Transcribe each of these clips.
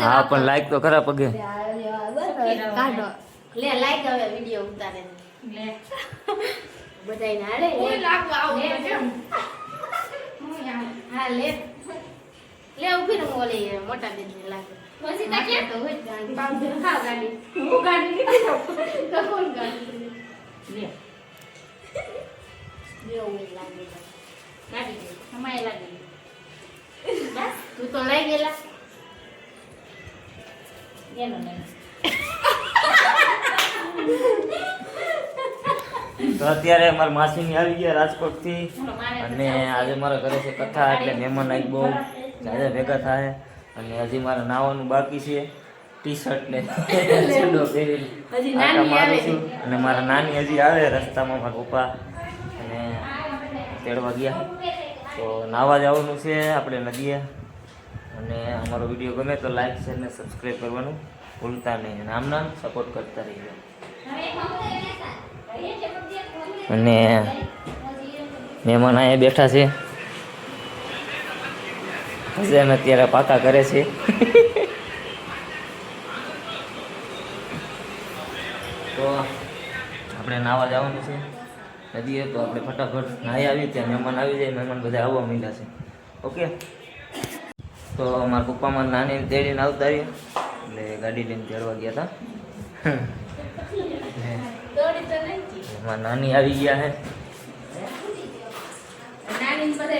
હા પણ લાઈક તો ખરા પગે. કાઢો લે લાઈક હવે વિડિયો ઉતારે. લે. બધાય નાડે કોઈ લાગુ આવું લે. કેમ હા લે. લે ઊભી રહો ઓલી મોટા બેન ને લાગે. પછી તા તો હોય જ હા ગાડી હું ગાડી નીકળી તો. કોણ ગાડી લાગે લાગી બસ. તું તો લઈ ગયેલા. એનો તો અત્યારે મારા માસીની આવી ગયા રાજકોટથી અને આજે મારા ઘરે છે કથા એટલે મહેમાન આવી બહુ. જાજા ભેગા થાય અને હજી મારે નાવાનું બાકી છે. ટી શર્ટ ને ચડ્ડો પહેરીને. હજી આટા નાની મારું આવે છું. અને મારા નાની હજી આવે રસ્તામાં મારા પપ્પા. તેડવા ગયા. તો નાવા જવાનું છે, આપણે નદીએ. અને અમારો વીડિયો ગમે તો લાઈક શેર ને સબસ્ક્રાઈબ કરવાનું ભૂલતા નહીં. અને આમ નામ સપોર્ટ કરતા રહીજો. અને મહેમાન અહીંયા બેઠા છે. ભજન અત્યારે પાકા કરે છે. તો આપણે નાવા જવાનું છે. નદીએ તો આપણે ફટાફટ નાહી આવી ત્યાં મહેમાન આવી જાય મહેમાન બધા આવવા માંડ્યા છે. ઓકે? તો મારા પપ્પામાં નાની તેડીને આવતા રહ્યા. એટલે ગાડી લઈને ચડવા ગયા હતા એમાં નાની આવી ગયા મોરે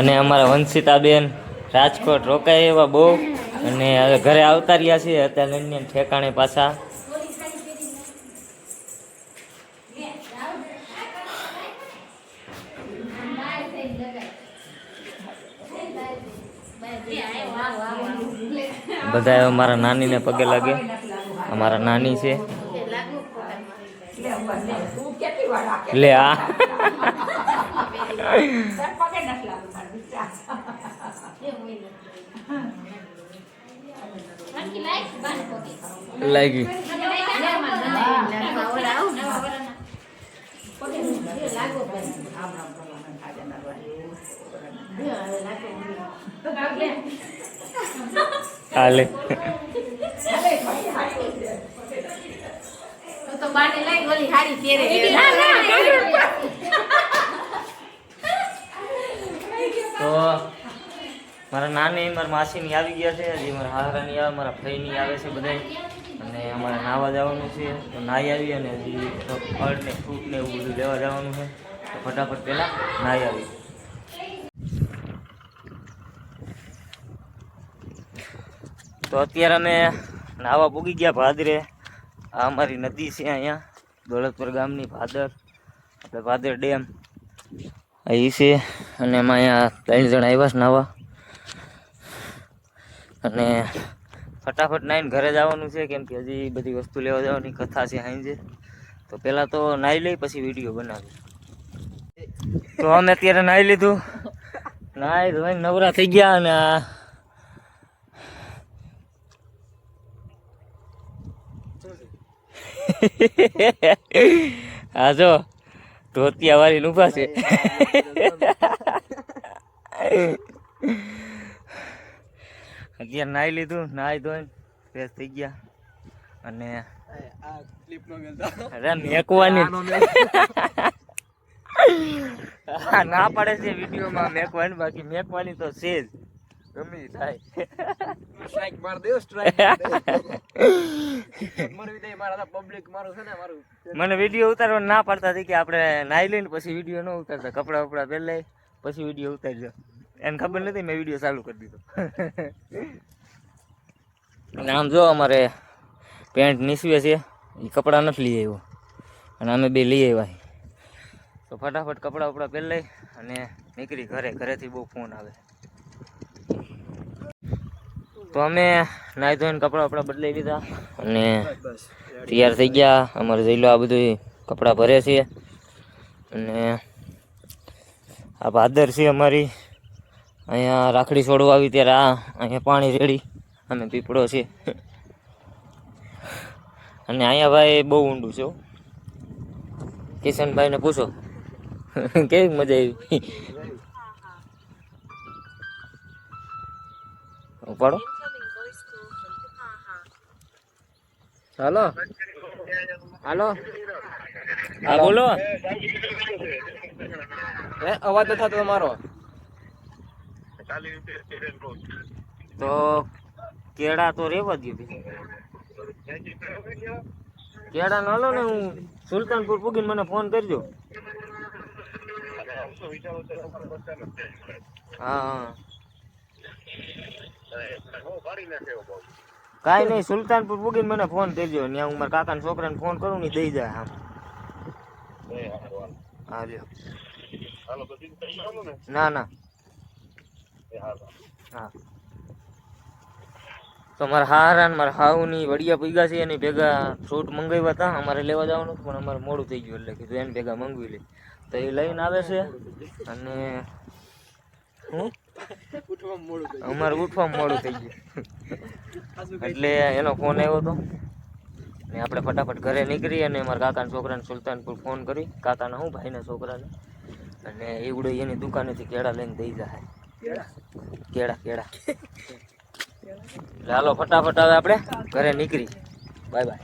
અને અમારા વંશિતાબેન રાજકોટ રોકાય એવા બહુ. અને હવે ઘરે આવતા રહ્યા છીએ. અત્યારે ઠેકાણે પાછા બધા મારા નાનીને પગે લાગે. અમારા નાની છે. લે આ. લાગ્યું હાલે. તો તો બાને લઈ ઓલી હારી પહેરે તો મારા નાની મારા માસીની આવી ગયા છે. હજી મારા હારાની આવે મારા ફઈની આવે છે બધા અને અમારે નાવા જવાનું છે. તો નાહી આવી અને હજી ફળ ને ફ્રૂટ ને એવું બધું લેવા જવાનું છે. તો ફટાફટ પહેલાં નાહી આવી. તો અત્યારે અમે નાવા પૂગી ગયા ભાદરે. આ અમારી નદી છે અહીંયા, દોલતપુર ગામની ભાદર આપણે ભાદર ડેમ. અહીં છે અને એમાં અહીંયા ત્રણ જણા આવ્યા છે નાવા. અને ફટાફટ નાઈને ઘરે જવાનું છે, કેમ કે હજી બધી વસ્તુ લેવા જવાની કથા છે સાંજે તો પહેલાં તો નાહી લઈ, પછી વીડિયો બનાવી. તો અમે અત્યારે નાહી લીધું. નાહી ધોઈને નવરા થઈ ગયા અને હા જો. ધોતિયા વાળી ઊભા છે. અત્યારે નાહી લીધું નાહી ધોઈને ફ્રેશ થઈ ગયા. અને અરે મેકવાની. ના પડે છે વિડીયોમાં મેકવાની બાકી મેકવાની તો છે જ. ગમે થાય સ્ટ્રાઇક માર સ્ટ્રાઇક પબ્લિક મારું છે ને મારું. મને વીડિયો ઉતારવા ના પાડતા હતી કે આપણે નાહી લઈને પછી વીડિયો ન ઉતારતા. કપડાં વપડા પહેલે પછી વીડિયો ઉતારજો. એને ખબર નથી મેં વીડિયો ચાલુ કરી દીધો. આમ જો અમારે પેન્ટ નીસવે છે એ કપડાં નથી લઈ આવ્યો. અને અમે બે લઈ આવ્યા. તો ફટાફટ કપડાં વપડા પહેલાં અને નીકળી ઘરે. ઘરેથી બહુ ફોન આવે. તો અમે નાહી ધોઈને કપડાં વપડા બદલાઈ લીધા અને તૈયાર થઈ ગયા. અમારે જઈ લો આ બધું કપડાં ભરે છે. અને આ ભાદર છે અમારી. અહીંયા રાખડી છોડવા આવી ત્યારે આ અહીંયા પાણી રેડી. અને પીપળો છે. અને અહીંયા ભાઈ બહુ ઊંડું છે કિશનભાઈને પૂછો. કેવી મજા આવી? ઉપાડો. હાલો. હાલો. હા બોલો. હે અવાજ નથી થતો તમારો? તો કેળા તો રેવા દે કેળા ન લો ને હું સુલતાનપુર પૂગીને મને ફોન કરજો. હા હા. કાંઈ નહીં, સુલતાનપુર પૂગીને મને ફોન કરજો. ત્યાં હું મારા કાકાના છોકરાને ફોન કરું ને દઈ જાય આમ. હા ના ના. હા. તો મારા હારા ને મારા હાઉની વડિયા પૈગા છે, એની ભેગા ફ્રૂટ મંગાવ્યા હતા. અમારે લેવા જવાનું પણ અમારે મોડું થઈ ગયું એટલે કીધું એને ભેગા મંગાવી લે તો એ લઈને આવે છે અને હું અમારે ઉઠવામાં મોડું થઈ ગયું. એટલે એનો ફોન આવ્યો હતો ને આપણે ફટાફટ ઘરે નીકળી અને મારા કાકાના છોકરાને સુલતાનપુર ફોન કરી. કાકાના હું ભાઈના છોકરાને. અને એવડો એની દુકાનેથી કેળા લઈને દઈ જાય. કેળા? કેળા હાલો ફટાફટ હવે આપણે ઘરે નીકળી. Bye bye.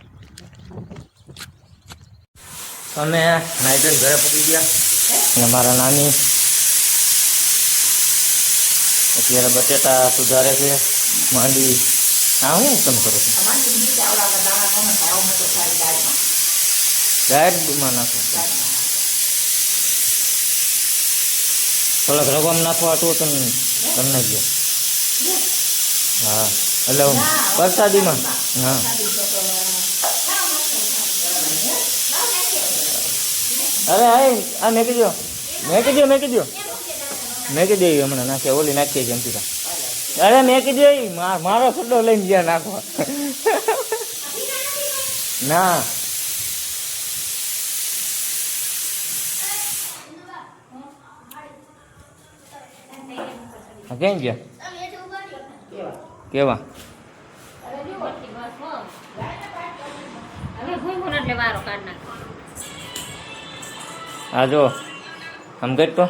અમે નાઈટન ઘરે પહોંચી ગયા. અને મારા નાની અત્યારે બટેટા સુધારે છે માંડી હા હું તમે કરો છો ગાયરમાં નાખો થોડાક રવામાં નાખવા તો તને કરી નાખજો હા એટલે હું પ્રસાદીમાં હા અરે હા આ મેકી દો મેકી દો મેકી દો મેકી એવી હમણાં નાખે, ઓલી નાખીએ છીએ અંકિતા અરે મેં કીધું મા- મારો સડો લઈને જ્યાં નાખવા ના. કેમ ગયા? કેવા? હું જો, આમ કરતો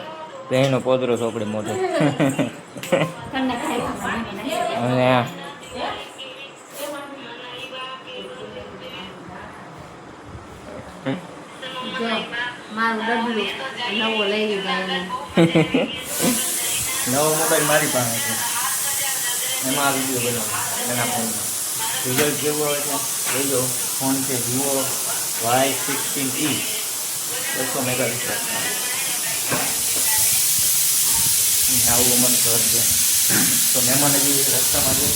એનો પોદરો ચોપડે મોટો અને નવો મોબાઈલ મારી પાસે છે. એમાં આ વીડિયો બનાવો. એના ફોનમાં. રિઝલ્ટ કેવું આવે છે? જોજો ફોન છે વિવો વાય સિક્સટીન ઈ બસો મેગાપિક્સલ. આવું અમારું ઘર છે. તો મહેમાન હજી રસ્તામાં જે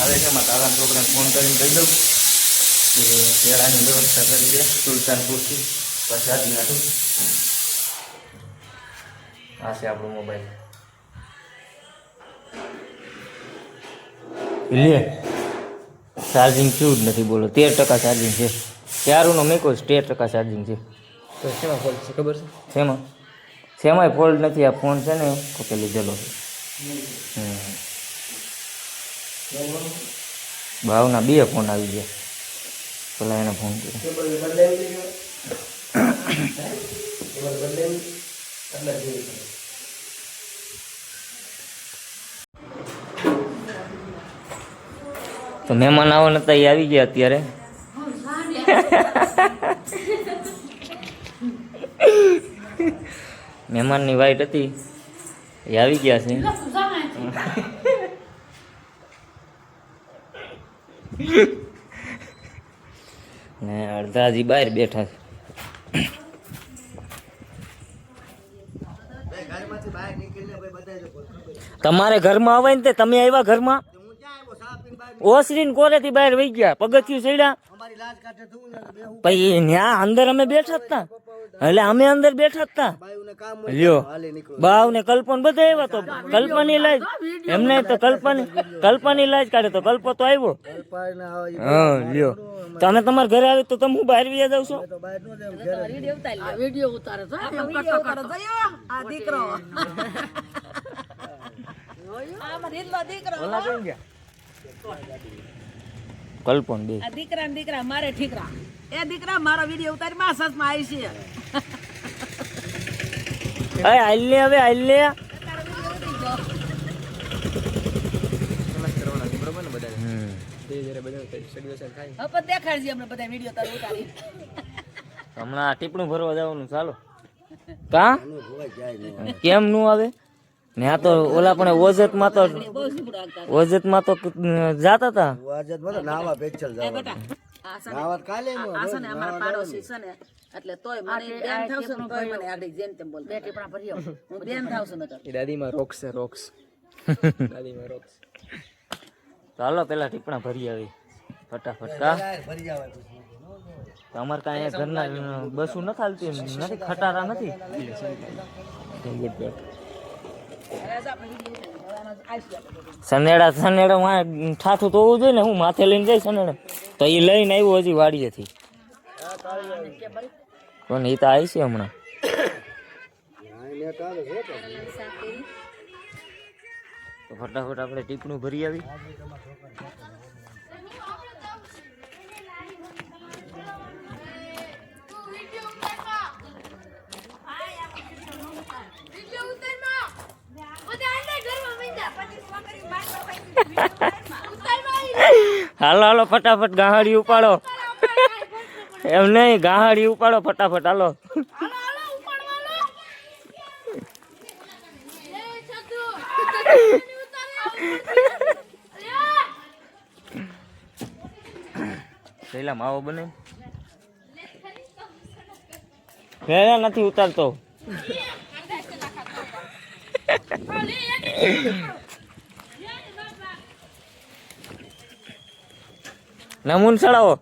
આવે છે મારા તારા છોકરાને ફોન કરીને કહી દઉં કે કેળાની વ્યવસ્થા કરી દે. સુલતાનપુરથી પ્રસાદી નાખું. આ છે આપણો મોબાઈલ. લે ચાર્જિંગ થયું જ નથી બોલો. તેર ટકા ચાર્જિંગ છે. ચારુંનો મેં જ તેર ટકા ચાર્જિંગ છે. તો શેમાં ફોલ્ટ છે ખબર છે? શેમાં? શેમાંય ફોલ્ટ નથી, આ ફોન છે ને પોતે લીધેલો છે. ભાવના બે ફોન આવી ગયા. પેલા એને ફોન કર્યો. તો મહેમાન આવવાના હતા, એ આવી ગયા અત્યારે. મહેમાનની વાઈટ હતી. એ આવી ગયા છે. ને અડધા હજી બહાર બેઠા છે. તમારે ઘરમાં આવે ને તે તમે આવ્યા ઘરમાં? ઓસરીન કોરેથી બહાર વહી ગયા પગથિયું સડ્યા? પછી ત્યાં અંદર અમે બેઠા જ તા. એટલે અમે અંદર બેઠા હતા લ્યો બાવ ને કલ્પન બધા આવ્યા તો કલ્પની લાજ. એમને તો કલ્પની કલ્પની લાજ કાઢે તો કલ્પો તો આવ્યો. હા લ્યો. તમે તમારા ઘરે આવે તો તમે હું બહાર વ્યા જાવ છો? વીડિયો ઉતારે છે. એમ કરતો કરતો આ દીકરો કલ્પન બે. આ દીકરા ને દીકરા મારે ઠીકરા. એ દીકરા મારો વીડિયો ઉતારી માં સસમાં આવી છે. હાલ હવે હાલ હવે પણ દેખાડજે અમને બધા વીડિયો તારે ઉતારી હમણાં ટીપણું ભરવા જવાનું ચાલો. કા? કેમ નું આવે? ને આ તો ઓલા પણ ઓજતમાં તો ઓજતમાં તો જાતા હતા ઓજતમાં તો નાવા પેચલ ને- નાવા કાલે આ આ ને અમારા પાડોશી છે ને એટલે તોય મને બેન થાવસો ને તોય મને આડી જેમ તેમ બોલ બેટી પણ ભરી હું બેન થાવશું નકર એ દાદીમાં રોક્સ છે રોક્સ. દાદીમાં રોક્સ. ચાલો પેલા ટીપણા ભરી આવી. ફટાફટ કા ભરી જવા તો અમારે કાંઈ અહીંયા ઘરના બસું નથી હાલતી નથી ખટારા નથી. સનેડા સનેડા માં ઠાઠું તો હોવું જોઈએ ને, હું માથે લઈને જઈશ સનેડા. તો એ લઈને આવ્યો હજી વાડીએથી. પણ એ તો આવી છે હમણાં. તો ફટાફટ આપણે ટીપણું ભરી આવી. હાલો હાલો, ફટાફટ ગાહાડી ઉપાડો. એમ નહીં, ગાહાડી ઉપાડો, ફટાફટ, હાલો. પેલા માવો બને. પેલા નથી ઉતારતો. નમૂન ચડાવો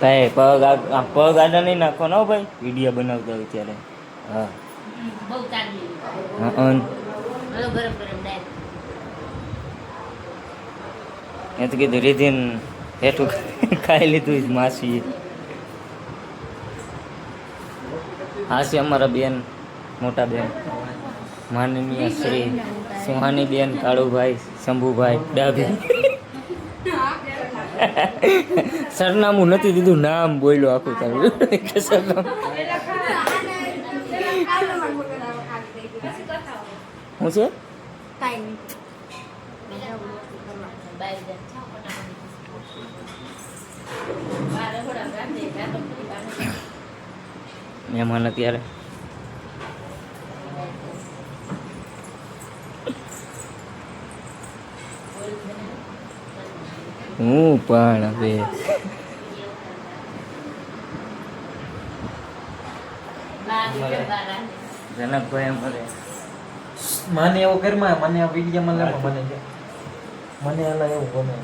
ભાઈ પગ આ પગ આડા નહીં નાખો હો ભાઈ. વીડિયો બનાવતા હોય ત્યારે. હા. એ તો કીધું રીધીન હેઠું ખાઈ લીધું જ માસી હાસી અમારા બેન મોટા બેન. માનનીય શ્રી સુહાની બેન કાળુભાઈ, શંભુભાઈ, ડાભી. સરનામું નથી દીધું, નામ બોલ્યો આખું તારું. સરનામું? શું છે? મહેમાન અત્યારે. હું પણ હવે. જનકભાઈ અમારે. મને એવો ઘરમાં મને આ વિડીયોમાં લે મને છે મને એલા એવું ગમે.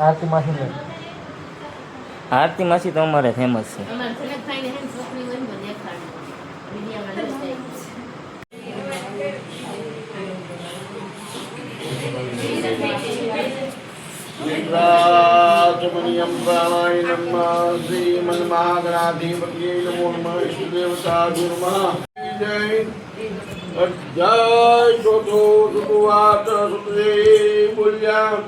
આરતી માસી ને. આરતી માસી તો અમારે ફેમસ છે અમાર સનક ભાઈને હેન છોકરી હોય ને દેખાડ વિડિયામાં લઈ જાય વિદ્રાચમનિયમ પ્રાણાય નમઃ શ્રીમન્મહાગણાધિપતિએ નમો નમઃ ઈષ્ટદેવતાભ્યો નમઃ જય જય શોધો સુતુવાત સુતદે બોલ્યા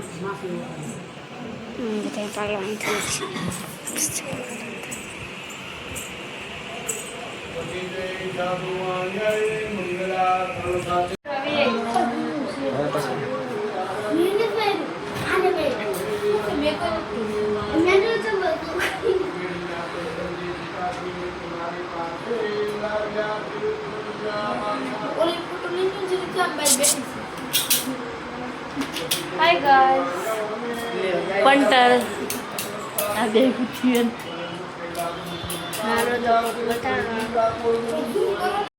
હાય ગાઈસ પંટર આ બે મારો તો બટાણા